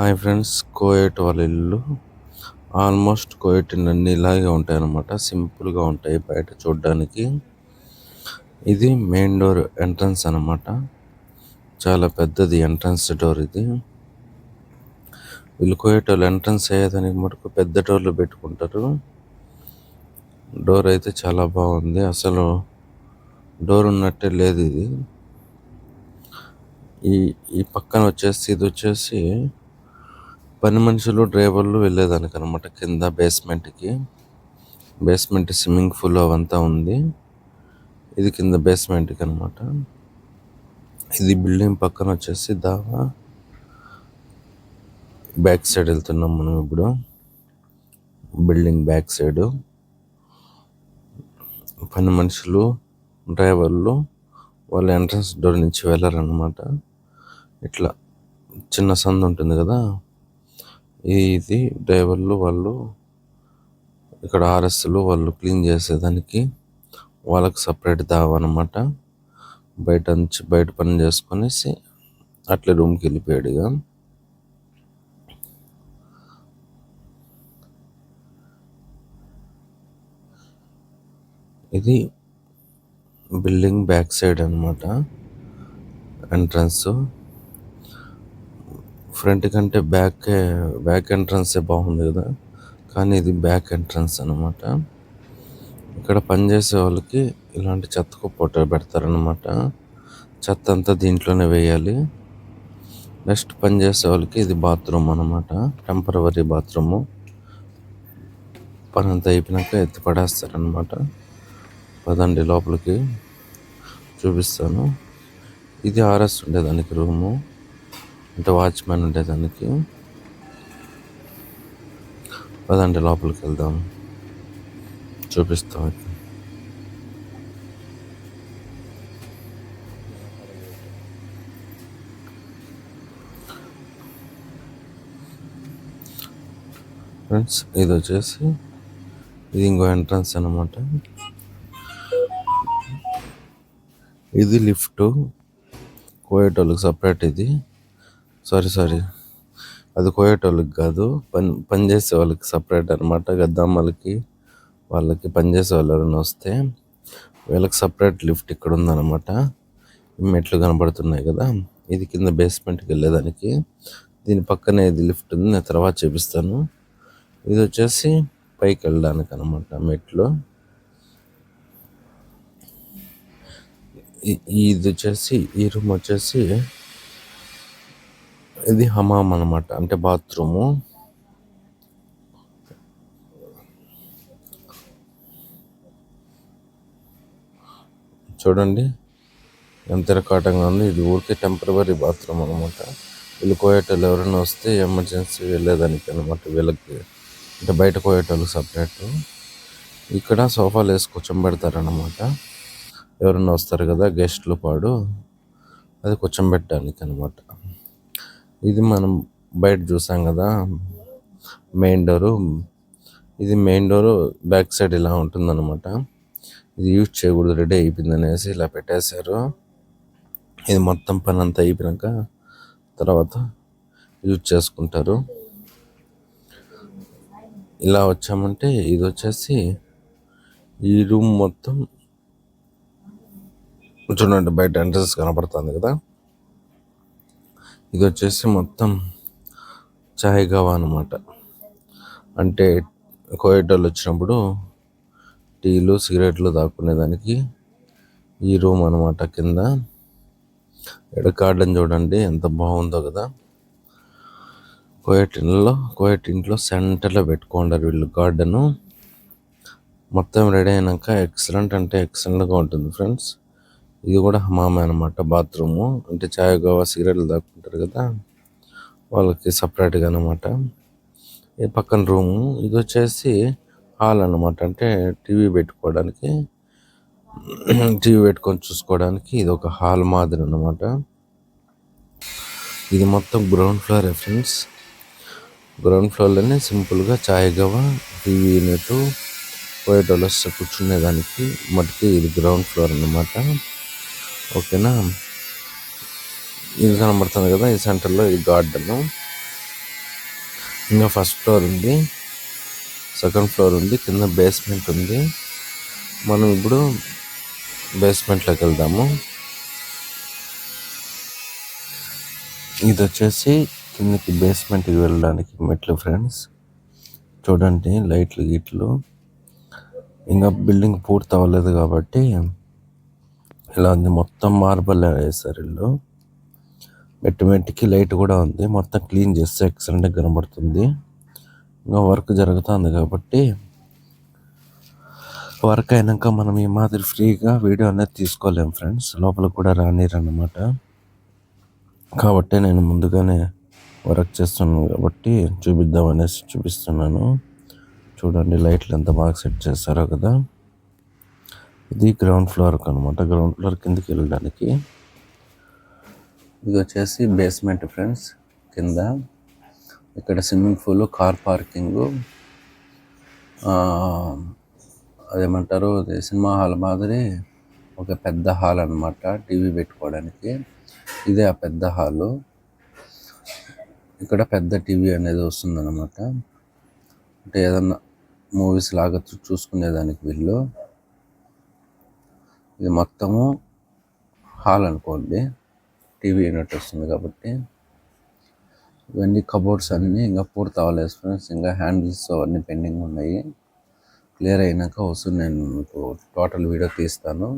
Hi friends కోయట్ వాళ్ళ ఇల్లు. Almost కోయట్ అన్ని ఇలాగే ఉంటాయి అన్నమాట సింపుల్గా ఉంటాయి బయట చూడడానికి. ఇది మెయిన్ డోర్ ఎంట్రన్స్ అన్నమాట. చాలా పెద్దది ఎంట్రన్స్ డోర్ ఇది. వీళ్ళు కోయట్ వాళ్ళు ఎంట్రన్స్ అయ్యేదానికి మటుకు పెద్ద డోర్లు పెట్టుకుంటారు. డోర్ అయితే చాలా బాగుంది. అసలు డోర్ ఉన్నట్టే లేదు ఇది. ఈ ఈ పక్కన వచ్చేసి ఇది వచ్చేసి పని మనుషులు డ్రైవర్లు వెళ్ళేదానికి అనమాట కింద బేస్మెంట్కి. బేస్మెంట్ స్విమ్మింగ్ పూల్ అవంతా ఉంది. ఇది కింద బేస్మెంట్కి అనమాట ఇది బిల్డింగ్ పక్కన వచ్చేసి దావా. బ్యాక్ సైడ్ వెళ్తున్నాం మనం ఇప్పుడు. Building back side. పని మనుషులు డ్రైవర్లు వాళ్ళ ఎంట్రన్స్ డోర్ నుంచి వెళ్ళారనమాట. ఇట్లా చిన్న సందు ఉంటుంది కదా? ఇది డ్రైవర్లు వాళ్ళు ఇక్కడ ఆర్ఎస్లు వాళ్ళు క్లీన్ చేసేదానికి వాళ్ళకి సపరేట్ దావ అనమాట బయట నుంచి బయట పని చేసుకునేసి అట్లే రూమ్కి వెళ్ళిపోయాడు ఇక ఇది బిల్డింగ్ బ్యాక్ సైడ్ అనమాట ఎంట్రన్స్. ఫ్రంట్ కంటే బ్యాక్ బ్యాక్ ఎంట్రన్సే బాగుంది కదా. కానీ ఇది బ్యాక్ ఎంట్రన్స్ అనమాట ఇక్కడ పనిచేసే వాళ్ళకి ఇలాంటి చెత్త కుప్పట పెడతారనమాట చెత్త అంతా దీంట్లోనే వేయాలి. నెక్స్ట్ పనిచేసే వాళ్ళకి ఇది బాత్రూమ్ అనమాట టెంపరవరీ బాత్రూము. పని అంతా అయిపోయినాక ఎత్తి పడేస్తారనమాట పదండి లోపలికి. చూపిస్తాను. ఇది ఆర్ఎస్ ఉండేదానికి రూము. అంటే వాచ్మెన్ ఉండేదానికి పదండి లోపలికి వెళ్దాం. చూపిస్తాం ఫ్రెండ్స్ ఇది వచ్చేసి ఇది ఇంకో ఎంట్రన్స్ అనమాట ఇది లిఫ్ట్. కోయేటోళ్ళకి సపరేట్ ఇది. Sorry sorry. అది కోయేటోళ్ళకి కాదు పని పనిచేసే వాళ్ళకి సపరేట్ అనమాట గద్దమ్మలకి వాళ్ళకి పనిచేసే వాళ్ళు ఎవరైనా వస్తే వీళ్ళకి సపరేట్ లిఫ్ట్ ఇక్కడ ఉందన్నమాట. మెట్లు కనబడుతున్నాయి కదా ఇది కింద బేస్మెంట్కి వెళ్ళేదానికి. దీని పక్కనే ఇది లిఫ్ట్ ఉంది నేను తర్వాత చూపిస్తాను. ఇది వచ్చేసి పైకి వెళ్ళడానికి అనమాట మెట్లు. ఇది వచ్చేసి ఈ రూమ్ వచ్చేసి ఇది హమామ్ అనమాట అంటే బాత్రూము. చూడండి ఎంత రకాటంగా ఉంది. ఇది ఊరికే టెంపరీ బాత్రూమ్ అనమాట వీళ్ళు కోయేటోళ్ళు ఎవరైనా వస్తే ఎమర్జెన్సీ వెళ్ళేదానికి అనమాట వీళ్ళకి. అంటే బయట కోయేటోళ్ళు సపరేట్. ఇక్కడ సోఫాలు వేసి కూర్చోబెడతారనమాట ఎవరైనా వస్తారు కదా గెస్ట్లు పాడు. అది కూర్చోబెట్టడానికి అనమాట ఇది మనం బయట చూసాం కదా మెయిన్ డోరు. ఇది మెయిన్ డోరు బ్యాక్ సైడ్ ఇలా ఉంటుందన్నమాట. ఇది యూజ్ చేయకూడదు రెడీ అయిపోయింది అనేసి ఇలా పెట్టేశారు. ఇది మొత్తం పని అంతా అయిపోయాక తర్వాత యూజ్ చేసుకుంటారు. ఇలా వచ్చామంటే ఇది వచ్చేసి ఈ రూమ్ మొత్తం చూడండి బయట ఎంట్రన్స్ కనపడుతుంది కదా. ఇది వచ్చేసి మొత్తం చాయ్ గవా అనమాట అంటే కోయటోళ్ళు వచ్చినప్పుడు టీలు సిగరెట్లు దాక్కునేదానికి ఈ రూమ్ అనమాట కింద. ఇక్కడ గార్డెన్ చూడండి ఎంత బాగుందో కదా. కోయట్ ఇంట్లో కోయట్ ఇంట్లో సెంటర్లో పెట్టుకుంటారు వీళ్ళు గార్డెను. మొత్తం రెడీ అయినాక ఎక్సలెంట్ అంటే ఎక్సలెంట్గా ఉంటుంది ఫ్రెండ్స్. ఇది కూడా హమామే అనమాట బాత్రూము. అంటే చాయ్ గోవా సిగరెట్లు దాక్కుంటారు కదా వాళ్ళకి సపరేట్గా అనమాట ఈ పక్కన రూము. ఇది వచ్చేసి హాల్ అనమాట అంటే టీవీ పెట్టుకోవడానికి టీవీ పెట్టుకొని చూసుకోవడానికి ఇది ఒక హాల్ మాదిరి అనమాట ఇది మొత్తం గ్రౌండ్ ఫ్లోర్ ఫ్రెండ్స్. గ్రౌండ్ ఫ్లోర్లోనే సింపుల్గా చాయ్ గవా టీవీ యూనిట్ పోయేటోళ్ళు కూర్చునేదానికి మటుకి ఇది గ్రౌండ్ ఫ్లోర్ అనమాట ఓకేనా? ఇది కనబడుతుంది కదా ఈ సెంటర్లో ఈ గార్డెన్. ఇంకా ఫస్ట్ ఫ్లోర్ ఉంది. సెకండ్ ఫ్లోర్ ఉంది కింద బేస్మెంట్ ఉంది. మనం ఇప్పుడు బేస్మెంట్లోకి వెళ్దాము. ఇది వచ్చేసి కిందకి బేస్మెంట్కి వెళ్ళడానికి మెట్లు ఫ్రెండ్స్. చూడండి లైట్లు గీట్లు. ఇంకా బిల్డింగ్ పూర్తి అవ్వలేదు కాబట్టి ఇలా ఉంది. మొత్తం మార్బల్ వేసారు ఇల్లు. మెట్టు మెట్టుకి లైట్ కూడా ఉంది. మొత్తం క్లీన్ చేస్తే ఎక్సలెంట్గా కనబడుతుంది. ఇంకా వర్క్ జరుగుతుంది కాబట్టి వర్క్ అయినాక మనం ఈ మాదిరి ఫ్రీగా వీడియో అనేది తీసుకోలేము ఫ్రెండ్స్ లోపల కూడా రానిరన్నమాట. కాబట్టి నేను ముందుగానే వర్క్ చేస్తున్నాను కాబట్టి చూపిద్దాం అనేసి చూపిస్తున్నాను. చూడండి లైట్లు ఎంత బాగా సెట్ చేస్తారో కదా. ఇది గ్రౌండ్ ఫ్లోర్ అనమాట గ్రౌండ్ ఫ్లోర్ కిందకి వెళ్ళడానికి. ఇది వచ్చేసి బేస్మెంట్ ఫ్రెండ్స్ కింద. ఇక్కడ స్విమ్మింగ్ పూల్ కార్ పార్కింగ్ అదేమంటారు సినిమా హాల్ మాదిరి ఒక పెద్ద హాల్ అనమాట టీవీ పెట్టుకోవడానికి. ఇదే ఆ పెద్ద హాలు ఇక్కడ పెద్ద టీవీ అనేది వస్తుందన్నమాట. అంటే ఏదన్నా మూవీస్ లాగా చూసుకునేదానికి వీళ్ళు. ఇది మొత్తము హాల్ అనుకోండి. టీవీ యూనిట్ వస్తుంది కాబట్టి ఇవన్నీ కబోర్డ్స్ అన్నీ ఇంకా పూర్తి అవ్వలేదు ఫ్రెండ్స్ ఇంకా హ్యాండిల్స్ అవన్నీ పెండింగ్ ఉన్నాయి. క్లియర్ అయినాక వస్తుంది. నేను మీకు టోటల్ వీడియో తీస్తాను.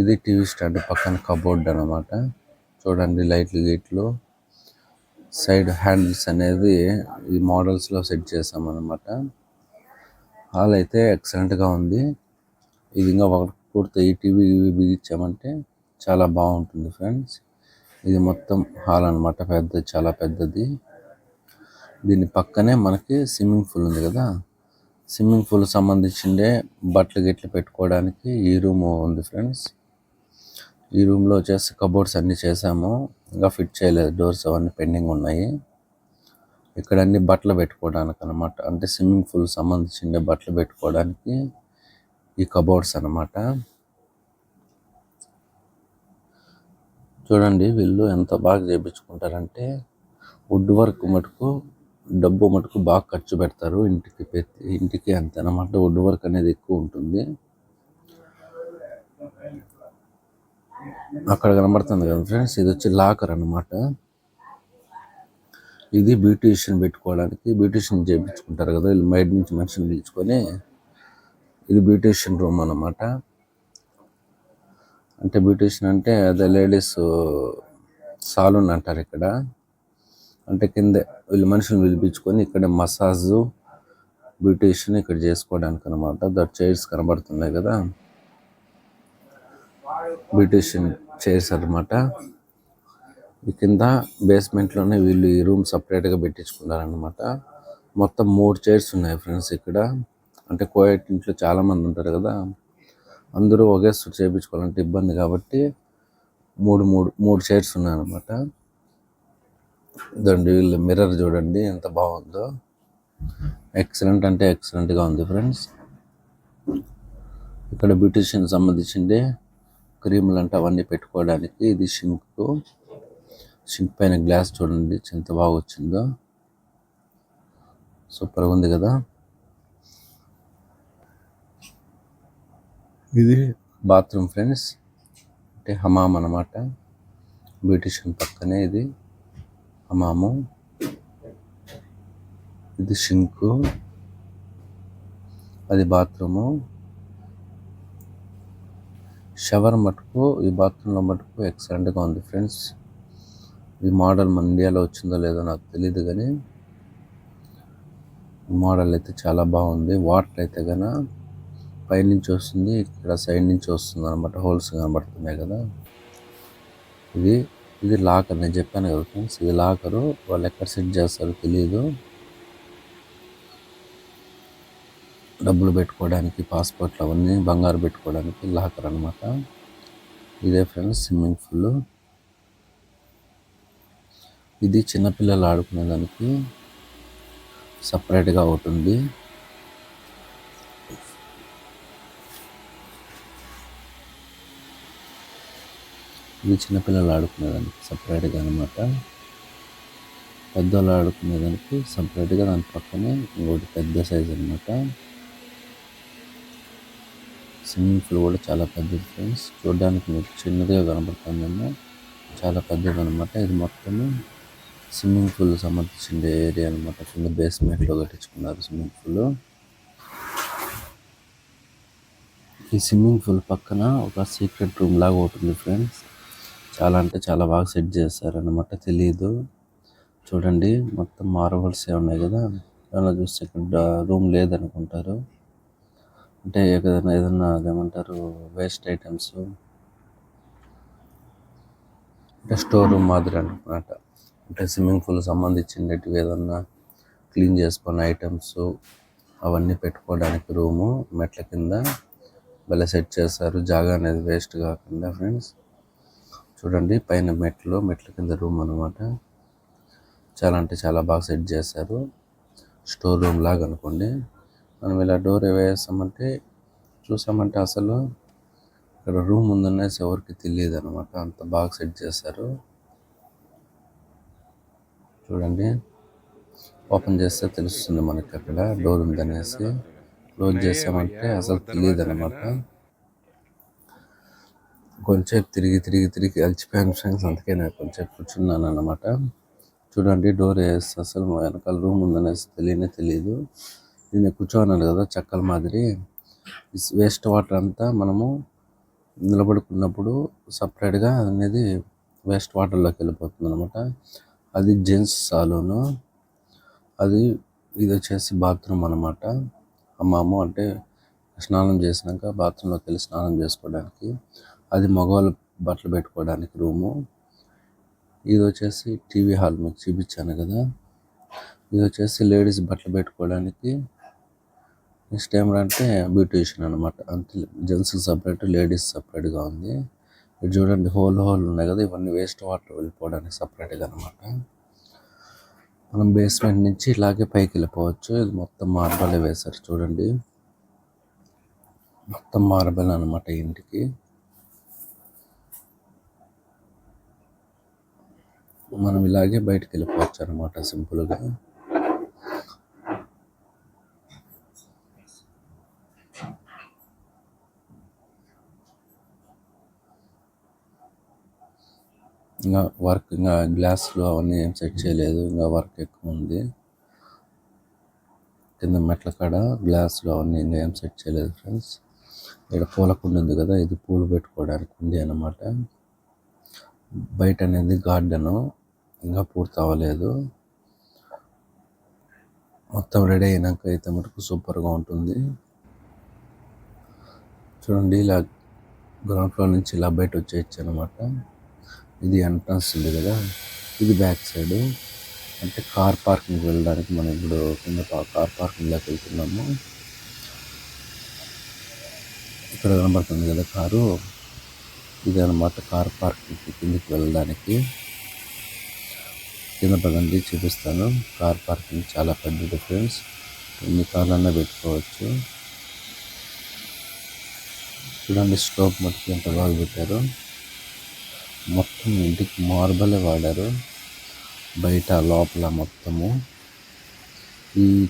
ఇది టీవీ స్టాండ్ పక్కన కబోర్డ్ అనమాట చూడండి లైట్లు. గీట్లు సైడ్ హ్యాండిల్స్ అనేది ఈ మోడల్స్లో సెట్ చేసామన్నమాట. హాల్ అయితే ఎక్సలెంట్గా ఉంది. ఇది ఇంకా పూర్తి ఈ టీవీ బిగించామంటే చాలా బాగుంటుంది ఫ్రెండ్స్. ఇది మొత్తం హాల్ అనమాట పెద్ద చాలా పెద్దది. దీని పక్కనే మనకి స్విమ్మింగ్ పూల్ ఉంది కదా. స్విమ్మింగ్ పూల్ సంబంధించిండే బట్టలు గిట్లు పెట్టుకోవడానికి ఈ రూమ్ ఉంది ఫ్రెండ్స్. ఈ రూమ్లో వచ్చేసి కబోర్డ్స్ అన్నీ చేసాము. ఇంకా ఫిట్ చేయలేదు డోర్స్ అవన్నీ పెండింగ్ ఉన్నాయి. ఇక్కడ అన్ని బట్టలు పెట్టుకోవడానికి అనమాట అంటే స్విమ్మింగ్ పూల్ సంబంధించిన బట్టలు పెట్టుకోవడానికి ఈ కబోర్డ్స్ అనమాట చూడండి వీళ్ళు ఎంత బాగా చేయించుకుంటారంటే వుడ్ వర్క్ మటుకు డబ్బు మటుకు బాగా ఖర్చు పెడతారు ఇంటికి ఇంటికి అంతేనమాట వుడ్ వర్క్ అనేది ఎక్కువ ఉంటుంది. అక్కడ కనబడుతుంది కదా ఫ్రెండ్స్? ఇది వచ్చి లాకర్ అనమాట ఇది బ్యూటీషియన్ పెట్టుకోవడానికి బ్యూటీషియన్ చేయించుకుంటారు కదా. వీళ్ళు బయట నుంచి మనిషిని పిలుచుకొని ఇది బ్యూటీషియన్ రూమ్ అనమాట అంటే బ్యూటీషియన్ అంటే అదే లేడీస్ సాలూన్ అంటారు ఇక్కడ. అంటే కింద వీళ్ళు మనుషులు పిలిపించుకొని ఇక్కడ మసాజ్ బ్యూటీషియన్ ఇక్కడ చేసుకోవడానికి అనమాట దట్ చైర్స్ కనబడుతున్నాయి కదా. బ్యూటీషియన్ చైర్స్ అనమాట ఈ కింద బేస్మెంట్లోనే వీళ్ళు ఈ రూమ్ సపరేట్గా పెట్టించుకున్నారనమాట మొత్తం మూడు చైర్స్ ఉన్నాయి ఫ్రెండ్స్ ఇక్కడ. అంటే కోయట్ ఇంట్లో చాలామంది ఉంటారు కదా అందరూ ఒకే సుట్ చేయించుకోవాలంటే ఇబ్బంది కాబట్టి మూడు మూడు మూడు చైర్స్ ఉన్నాయన్నమాట. ఇదండి వీళ్ళు మిర్రర్ చూడండి ఎంత బాగుందో. ఎక్సలెంట్ అంటే ఎక్సలెంట్గా ఉంది ఫ్రెండ్స్. ఇక్కడ బ్యూటిషియన్ సంబంధించింది క్రీములు అంటే అవన్నీ పెట్టుకోవడానికి. ఇది షింక్. షింక్ పైన గ్లాస్ చూడండి ఎంత బాగా వచ్చిందో. సూపర్గా ఉంది కదా. ఇది బాత్రూమ్ ఫ్రెండ్స్ అంటే హమామ్ అనమాట బ్యూటిషియన్ పక్కనే ఇది హమాము. ఇది షింకు. అది బాత్రూము. షవర్ మటుకు ఈ బాత్రూంలో మటుకు ఎక్సలెంట్గా ఉంది ఫ్రెండ్స్. ఈ మోడల్ మన ఇండియాలో వచ్చిందో లేదో నాకు తెలియదు కానీ మోడల్ అయితే చాలా బాగుంది. వాటర్ అయితే కనుక పైనుంచి వస్తుంది ఇక్కడ సైడ్ నుంచి వస్తుంది అనమాట హోల్స్ కనబడుతున్నాయి కదా. ఇది ఇది లాకర్. నేను చెప్పాను కదా ఫ్రెండ్స్ ఇది లాకరు. వాళ్ళు ఎక్కడ సెట్ చేస్తారో తెలియదు డబ్బులు పెట్టుకోవడానికి పాస్పోర్ట్లు అవన్నీ బంగారు పెట్టుకోవడానికి లాకర్ అనమాట ఇదే ఫ్రెండ్స్ స్విమ్మింగ్ పూల్. ఇది చిన్నపిల్లలు ఆడుకునేదానికి సపరేట్గా ఒకటి ఉంది. ఇది చిన్నపిల్లలు ఆడుకునేదానికి సపరేట్గా అనమాట పెద్దవాళ్ళు ఆడుకునేదానికి సపరేట్గా దాని పక్కనే ఇంకోటి పెద్ద సైజ్ అనమాట స్విమ్మింగ్ పూల్ కూడా చాలా పెద్దది ఫ్రెండ్స్. చూడడానికి మీకు చిన్నదిగా కనబడుతుందేమో చాలా పెద్దది అనమాట ఇది మొత్తము స్విమ్మింగ్ పూల్ సంబంధించిన ఏరియా అనమాట కింద బేస్మెంట్లో కట్టించుకున్నారు స్విమ్మింగ్ పూల్. ఈ స్విమ్మింగ్ పూల్ పక్కన ఒక సీక్రెట్ రూమ్ లాగా ఉంటుంది ఫ్రెండ్స్. చాలా అంటే చాలా బాగా సెట్ చేశారనమాట తెలియదు చూడండి మొత్తం మార్బల్స్ ఉన్నాయి కదా. అలా చూస్తే ఇక్కడ రూమ్ లేదనుకుంటారు. అంటే ఏదైనా ఏదన్నా అదేమంటారు వేస్ట్ ఐటమ్స్ అంటే స్టోర్ రూమ్ మాదిరి అనమాట అంటే స్విమ్మింగ్ పూల్ సంబంధించినవి ఏదన్నా క్లీన్ చేసుకున్న ఐటమ్స్ అవన్నీ పెట్టుకోవడానికి రూము మెట్ల కింద భలే సెట్ చేస్తారు జాగా అనేది వేస్ట్ కాకుండా ఫ్రెండ్స్ చూడండి పైన మెట్లు మెట్ల కింద రూమ్ అనమాట చాలా అంటే చాలా బాగా సెట్ చేశారు. స్టోర్ రూమ్ లాగా అనుకోండి. మనం ఇలా డోర్ వేసామంటే చూసామంటే అసలు ఇక్కడ రూమ్ ఉందనేసి ఎవరికి తెలియదు అనమాట అంత బాగా సెట్ చేశారు. చూడండి ఓపెన్ చేస్తే తెలుస్తుంది మనకి అక్కడ డోర్ ఉందనేసి. క్లోజ్ చేసామంటే అసలు తెలియదు అనమాట కొంచెం తిరిగి తిరిగి తిరిగి అలసిపోయాను ఫ్రెండ్స్. అందుకే నేను కొంచెం కూర్చున్నాను అనమాట చూడండి డోర్ వేస్తే అసలు వెనకాల రూమ్ ఉందనేసి తెలియనే తెలియదు. నేను కూర్చోన్నాను కదా చక్కల మాదిరి. వేస్ట్ వాటర్ అంతా మనము నిలబడుకున్నప్పుడు సపరేట్గా అనేది వేస్ట్ వాటర్లోకి వెళ్ళిపోతుంది అనమాట అది జెంట్స్ సాలోను. అది ఇది వచ్చేసి బాత్రూమ్ అనమాట అమ్మమ్మ అంటే స్నానం చేసినాక బాత్రూంలోకి వెళ్ళి స్నానం చేసుకోవడానికి. అది మగవాళ్ళు బట్టలు పెట్టుకోవడానికి రూము. ఇది వచ్చేసి టీవీ హాల్ మీకు చూపించాను కదా. ఇది వచ్చేసి లేడీస్ బట్టలు పెట్టుకోవడానికి నెక్స్ట్ ఏమంటే బ్యూటిషియన్ అనమాట అంతే జెంట్స్ సపరేట్ లేడీస్ సపరేట్గా ఉంది. ఇది చూడండి హోల్ హోల్ ఉన్నాయి కదా ఇవన్నీ వేస్ట్ వాటర్ వెళ్ళిపోవడానికి సపరేట్గా అనమాట మనం బేస్మెంట్ నుంచి ఇలాగే పైకి వెళ్ళిపోవచ్చు. ఇది మొత్తం మార్బల్ వేశారు చూడండి. మొత్తం మార్బల్ అనమాట ఇంటికి. మనం ఇలాగే బయటకు వెళ్ళిపోవచ్చు అనమాట సింపుల్గా. ఇంకా వర్క్ ఇంకా గ్లాస్లో అవన్నీ ఏం సెట్ చేయలేదు ఇంకా వర్క్ ఎక్కువ ఉంది. కింద మెట్ల కాడ గ్లాస్లో అవన్నీ ఇంకా ఏం సెట్ చేయలేదు ఫ్రెండ్స్. ఇక్కడ పూల ఉంది కదా ఇది పూలు పెట్టుకోవడానికి ఉంది అనమాట బయట అనేది గార్డెను. ఇంకా పూర్తి అవ్వలేదు. మొత్తం రెడీ అయినాక అయితే మటుకు సూపర్గా ఉంటుంది. చూడండి ఇలా గ్రౌండ్ ఫ్లోర్ నుంచి ఇలా బయట వచ్చేయచ్చు అనమాట ఇది ఎంట్రన్స్ ఉంది కదా ఇది బ్యాక్ సైడ్ అంటే కార్ పార్కింగ్ వెళ్ళడానికి మనం ఇప్పుడు కింద కార్ పార్కింగ్లోకి వెళ్తున్నాము. ఇక్కడ కనబడుతుంది కదా కారు. ఇది అనమాట కార్ పార్కింగ్ కిందకి వెళ్ళడానికి. కింద పదండి చూపిస్తాను. కార్ పార్కింగ్ చాలా పెద్ద డిఫరెన్స్ ఎన్ని కార్లన్నా పెట్టుకోవచ్చు. చూడండి స్టోప్ మట్టుకు ఎంత బాగా పెట్టారు. మొత్తం ఇంటికి మార్బలే వాడారు. బయట లోపల మొత్తము. ఈ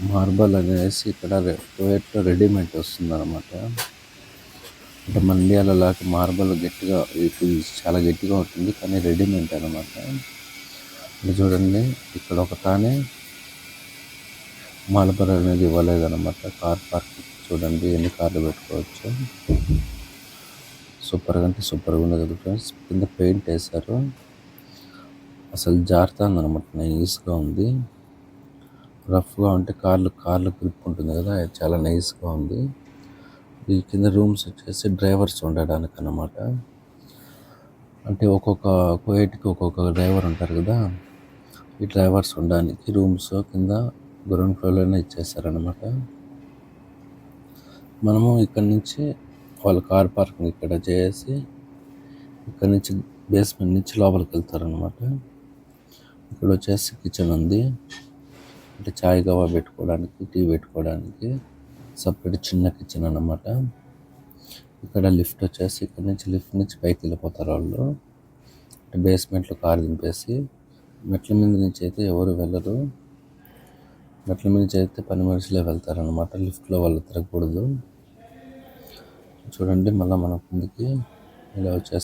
మార్బల్ అనేసి ఇక్కడ రెడీమేడ్ వస్తుంది అనమాట అంటే మన లాగా మార్బల్ గట్టిగా ఇది చాలా గట్టిగా ఉంటుంది కానీ రెడీమేడ్ అనమాట చూడండి ఇక్కడ ఒక తానే మలబర్ అనేది ఇవ్వలేదన్నమాట. కార్ పార్క్ చూడండి ఎన్ని కార్లు పెట్టుకోవచ్చు. సూపర్గా అంటే సూపర్గా ఉంది కదా ఫ్రెండ్స్. కింద పెయింట్ వేశారు. అసలు జారుతుంది అనమాట నైస్గా ఉంది. రఫ్గా ఉంటే కార్లు కార్లు గ్రిప్ ఉంటుంది కదా చాలా నైస్గా ఉంది. ఈ కింద రూమ్స్ వచ్చేసి డ్రైవర్స్ ఉండడానికి అనమాట అంటే ఒక్కొక్క కోయేట్కి ఒక్కొక్క డ్రైవర్ ఉంటారు కదా ఈ డ్రైవర్స్ ఉండడానికి రూమ్స్ కింద గ్రౌండ్ ఫ్లోర్లోనే ఇచ్చేస్తారనమాట మనము ఇక్కడ నుంచి వాళ్ళ కార్ పార్కింగ్ ఇక్కడ చేసి ఇక్కడ నుంచి బేస్మెంట్ నుంచి లోపలికి వెళ్తారనమాట ఇక్కడ వచ్చేసి కిచెన్ ఉంది. అంటే చాయ్ గవా పెట్టుకోవడానికి టీ పెట్టుకోవడానికి సపరేట్ చిన్న కిచెన్ అనమాట ఇక్కడ లిఫ్ట్ వచ్చేసి ఇక్కడ నుంచి లిఫ్ట్ నుంచి పైకి వెళ్ళిపోతారు వాళ్ళు. బేస్మెంట్లో కార్ దింపేసి మెట్ల మీద నుంచి అయితే ఎవరు వెళ్ళరు. మెట్ల మీద నుంచి అయితే పని మనుషులే వెళ్తారనమాట లిఫ్ట్లో వాళ్ళు తిరగకూడదు. చూడండి మళ్ళీ మన ముందుకి ఇలా వచ్చేసి